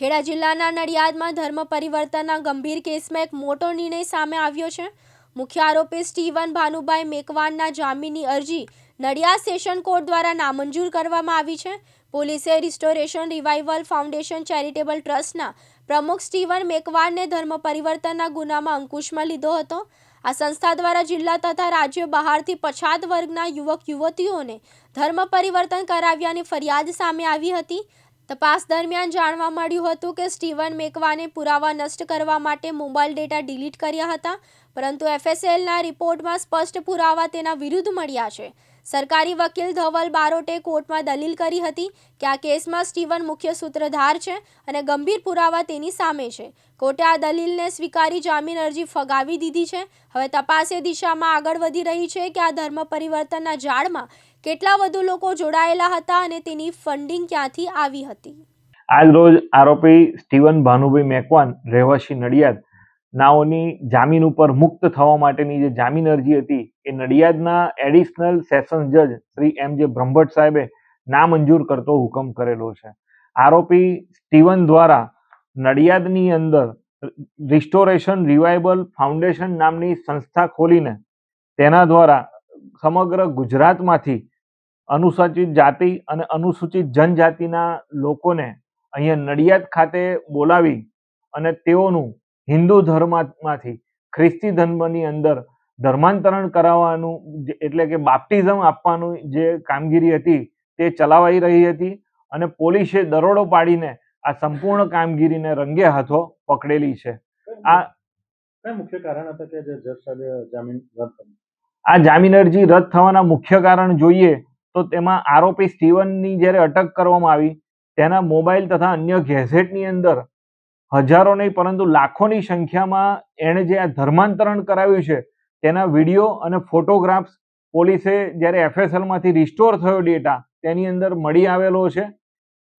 ખેડા જિલ્લાના નડિયાદમાં ધર્મ પરિવર્તનના ગંભીર કેસમાં એક મોટો નિર્ણય સામે આવ્યો છે. મુખ્ય આરોપી સ્ટીવન ભાનુભાઈ મેકવાનના જામીનની અરજી નડિયાદ સેશન કોર્ટ દ્વારા નામંજૂર કરવામાં આવી છે. પોલીસે રિસ્ટોરેશન રિવાઇવલ ફાઉન્ડેશન ચેરિટેબલ ટ્રસ્ટના પ્રમુખ સ્ટીવન મેકવાનને ધર્મ પરિવર્તનના ગુનામાં અંકુશમાં લીધો હતો. આ સંસ્થા દ્વારા જિલ્લા તથા રાજ્ય બહારથી પછાત વર્ગના યુવક યુવતીઓને ધર્મ પરિવર્તન કરાવ્યાની ફરિયાદ સામે આવી હતી. તપાસ દરમિયાન જાણવા મળ્યું હતું કે સ્ટીવન મેકવાને પુરાવા નષ્ટ કરવા માટે મોબાઈલ ડેટા ડિલીટ કર્યા હતા, પરંતુ એફએસએલના રિપોર્ટમાં સ્પષ્ટ પુરાવા તેના વિરુદ્ધ મળ્યા છે. સરકારી વકીલ ધવલ બારોટે કોર્ટમાં દલીલ કરી હતી કે આ કેસમાં સ્ટીવન મુખ્ય સૂત્રધાર છે અને ગંભીર પુરાવા તેની સામે છે. કોર્ટે આ દલીલને સ્વીકારી જામીન અરજી ફગાવી દીધી છે. હવે તપાસ એ દિશામાં આગળ વધી રહી છે કે આ ધર્મ પરિવર્તનના જાળમાં કેટલા વધુ લોકો જોડાયેલા હતા અને તેની ફંડિંગ ક્યાંથી આવી હતી? આજ રોજ આરોપી સ્ટીવન ભાનુભાઈ મેકવાન, રહેવાસી નડિયાદ, નાઓની જામીન ઉપર મુક્ત થવા માટેની જે જામીન અરજી હતી, એ નડિયાદના એડિશનલ સેશન્સ જજ શ્રી એમ જે બ્રહ્મભટ્ટ સાહેબે નામંજૂર કરતો હુકમ કરેલો છે. આરોપી સ્ટીવન દ્વારા નડિયાદની અંદર રિસ્ટોરેશન રિવાઇબલ ફાઉન્ડેશન નામની સંસ્થા ખોલીને તેના દ્વારા સમગ્ર ગુજરાતમાંથી અનુસૂચિત જાતિ અને અનુસૂચિત જનજાતિના લોકોને અહીંયા નડિયાદ ખાતે બોલાવી અને તેઓનું હિન્દુ ધર્મમાંથી ખ્રિસ્તી ધર્મની અંદર ધર્માંતરણ કરાવવાનું એટલે કે બાપ્ટિઝમ આપવાનું જે કામગીરી હતી તે ચલાવાઈ રહી હતી અને પોલીસે દરોડો પાડીને આ સંપૂર્ણ કામગીરીને રંગે હાથો પકડેલી છે. આ મુખ્ય કારણ હતા કે જે જજ સાહેબે જામીન રદ આ જામીન અરજી રદ થવાના મુખ્ય કારણ જોઈએ તો તેમાં આરોપી સ્ટીવનની જ્યારે અટક કરવામાં આવી, તેના મોબાઈલ તથા અન્ય ગેઝેટની અંદર હજારો નહીં, પરંતુ લાખોની સંખ્યામાં એણે જે આ ધર્માંતરણ કરાવ્યું છે, તેના વીડિયો અને ફોટોગ્રાફ્સ પોલીસે જ્યારે એફએસએલમાંથી રિસ્ટોર થયો ડેટા, તેની અંદર મળી આવેલો છે.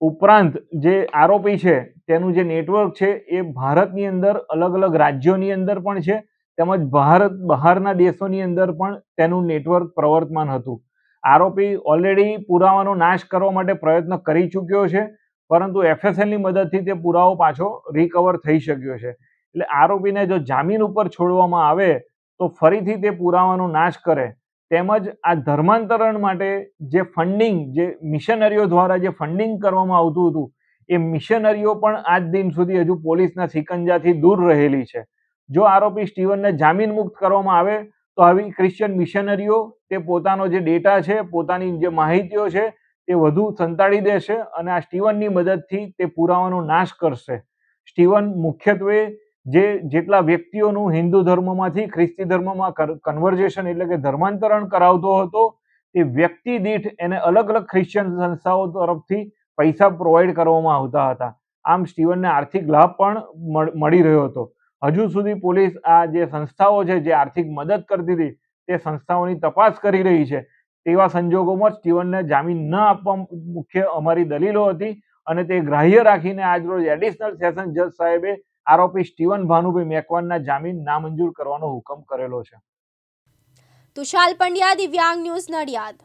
ઉપરાંત જે આરોપી છે, તેનું જે નેટવર્ક છે, એ ભારતની અંદર અલગ અલગ રાજ્યોની અંદર પણ છે, તેમજ ભારત, બહારના દેશોની અંદર પણ તેનું નેટવર્ક પ્રવર્તમાન હતું. આરોપી ઓલરેડી પુરાવાનો નાશ કરવા માટે પ્રયત્ન કરી ચૂક્યો છે, પરંતુ એફએસએલની મદદથી તે પુરાવો પાછો રિકવર થઈ શક્યો છે. એટલે આરોપીને જો જામીન ઉપર છોડવામાં આવે, તો ફરીથી તે પુરાવાનો નાશ કરે. તેમજ આ ધર્માંતરણ માટે જે ફંડિંગ જે મિશનરીઓ દ્વારા જે ફંડિંગ કરવામાં આવતું હતું, એ મિશનરીઓ પણ આજ દિન સુધી હજુ પોલીસના સિકંજાથી દૂર રહેલી છે. જો આરોપી સ્ટીવનને જામીન મુક્ત કરવામાં આવે તો આવી ક્રિશ્ચિયન મિશનરીઓ તે પોતાનો જે ડેટા છે, પોતાની જે માહિતીઓ છે, તે વધુ સંતાડી દેશે અને આ સ્ટીવનની મદદથી તે પુરાવાનો નાશ કરશે. સ્ટીવન મુખ્યત્વે જે જેટલા વ્યક્તિઓનું હિન્દુ ધર્મમાંથી ખ્રિસ્તી ધર્મમાં કન્વર્જેશન એટલે કે ધર્માંતરણ કરાવતો હતો, તે વ્યક્તિ દીઠ એને અલગ અલગ ખ્રિશ્ચિયન સંસ્થાઓ તરફથી પૈસા પ્રોવાઈડ કરવામાં આવતા હતા. આમ સ્ટીવનને આર્થિક લાભ પણ મળી રહ્યો હતો. હજુ સુધી પોલીસ આ જે સંસ્થાઓ છે, જે આર્થિક મદદ કરતી હતી, તે સંસ્થાઓની તપાસ કરી રહી છે. તેવા સંજોગોમાં સ્ટીવનને જામીન ન આપવા મુખ્ય અમારી દલીલો હતી અને તે ગ્રાહ્ય રાખીને આજરોજ એડિશનલ સેશન જજ સાહેબે આરોપી સ્ટીવન ભાનુભાઈ મેકવાનના જામીન નામંજૂર કરવાનો હુકમ કરેલો છે. તુષાલ પંડ્યા, દિવ્યાંગ ન્યૂઝ નડિયાદ.